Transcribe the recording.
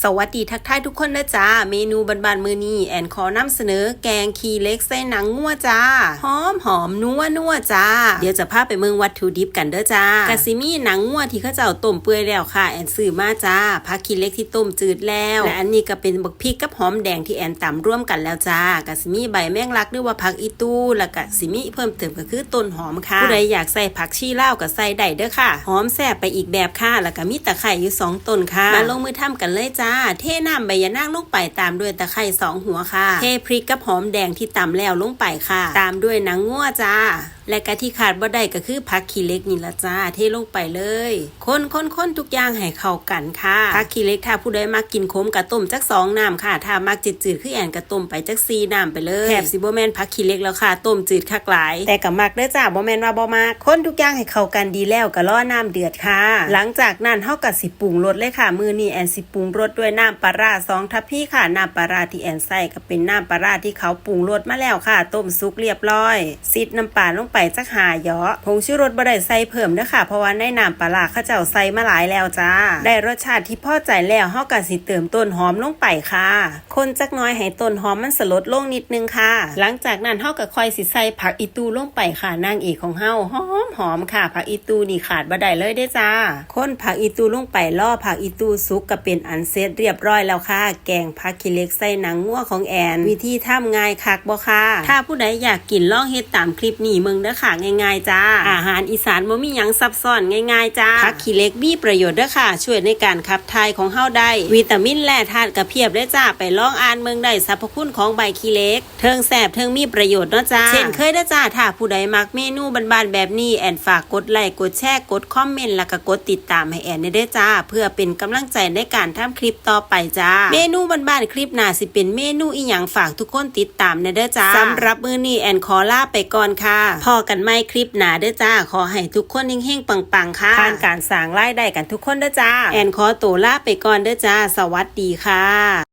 สวัสดีทักทายทุกคนนะจ้าเมนูบานๆมือนี้แอนขอนำเสนอแกงคีเล็กใส่หนังงัวจ้า หอมหอมนัวนัวจ้า เดี๋ยวจะพาไปเมืองวัตถุดิบกันเด้อจ้ากะซิมี่หนังงัวที่เขาเจ้าต้มเปื่อยแล้วค่ะ แอนซื้อมาจ้าผักคีเล็กที่ต้มจืดแล้ว และอันนี้ก็เป็นบักพริกกับหอมแดงที่แอนตำร่วมกันแล้วจ้ากะซิมี่ใบแมงลักหรือว่าผักอีตูแล้วก็ซิมี่เพิ่มเติมก็คือต้นหอมค่ะ ผู้ใดอยากใส่ผักชีเลาก็ใส่ได้เด้อค่ะ หอมแซ่บไปอีกแบบค่ะ แล้วก็มีตะไคร้อยู่สองต้นค่ะ มาลงมือทำกันเลยจ้าเทน้ำใบยะนางลงไปตามด้วยตะไคร้สองหัวค่ะ เทพริกกับหอมแดงที่ตำแล้วลงไปค่ะ ตามด้วยหนังงัวจ้า และกะที่ขาดบ่ได้ก็คือผักขี้เล็กนี่ละจ้า เทลงไปเลย คนคนคนทุกอย่างให้เข้ากันค่ะผักขี้เล็กถ้าผู้ใดมักกินขมกะต้มจักสองน้ำค่ะ ถ้ามักจืดๆคือแอนกะต้มไปจักซีน้ำไปเลยแถบสิบ่แมนผักขี้เล็กแล้วค่ะ ต้มจืดคักหลาย แต่ก็มักเด้อจ้าบ่แมนว่าบ่มักคนทุกอย่างให้เข้ากันดีแล้วก็รอน้ำเดือดค่ะ หลังจากนั้นเฮาก็สิปรุงรสเลยค่ะ มือนี้แอนสิปรุงรสด้วยน้ำปลาร้าสองทัพพี่ค่ะ น้ำปลาร้าที่แอนใส่ก็เป็นน้ำปลาร้าที่เขาปรุงรสมาแล้วค่ะ ต้มสุกเรียบร้อยซิดน้ำปลาลงไปจักหาเยาะผงชูรสบ่ได้ใส่เพิ่มเด้อค่ะ เพราะว่าในน้ำปลาร้าเขาเจ้าใส่มาหลายแล้วจ้า ได้รสชาติที่พอใจแล้วเฮาก็สิเติมต้นหอมลงไปค่ะ คนจักน้อยให้ต้นหอมมันสลดลงนิดนึงค่ะ หลังจากนั้นเฮาก็ค่อยสิใส่ผักอีตูลงไปค่ะนางเอกของเฮาหอมหอมค่ะ ผักอีตูนี่ขาดบ่ได้เลยเด้จ้า คนผักอีตูลงไปล่อผักอีตูสุกก็เป็นอันเสร็จเรียบร้อยแล้วค่ะ แกงผักขี้เล็กใส่หนังงัวของแอน วิธีทำง่ายคักบ่ค่ะ ถ้าผู้ใดอยากกินลองเฮ็ดตามคลิปนี้มืองเด้อค่ะง่ายๆจ้า อาหารอีสานบ่มีหยังซับซ้อนง่ายๆจ้าผักขี้เล็กมีประโยชน์เด้อค่ะ ช่วยในการขับถ่ายของเฮาได้ วิตามินแร่ธาตุกระเพียบเด้จ้าไปลองอ่านเมืองได้สรรพคุณของใบขี้เล็ก เทิงแสบเทิงมีประโยชน์เนาะจ้า เช่นเคยเด้อจ้าถ้าผู้ใดมักเมนูบานๆแบบนี้แอนฝากกดไลค์กดแชร์กดคอมเมนต์แล้วก็กดติดตามให้แอนได้เด้อจ้า เพื่อเป็นกำลังใจในการทำคลิปต่อไปจ้า เมนูบ้านๆคลิปหน้าสิเป็นเมนูอีหยังฝากทุกคนติดตามในเด้อจ้าสำหรับมื้อนี้แอนขอลาไปก่อนค่ะ พอกันไม่คลิปหน้าเด้อจ้า ขอให้ทุกคนเฮงๆปังๆค่ะผ่านการสร้างรายได้กันทุกคนเด้อจ้า แอนขอตัวลาไปก่อนเด้อจ้า สวัสดีค่ะ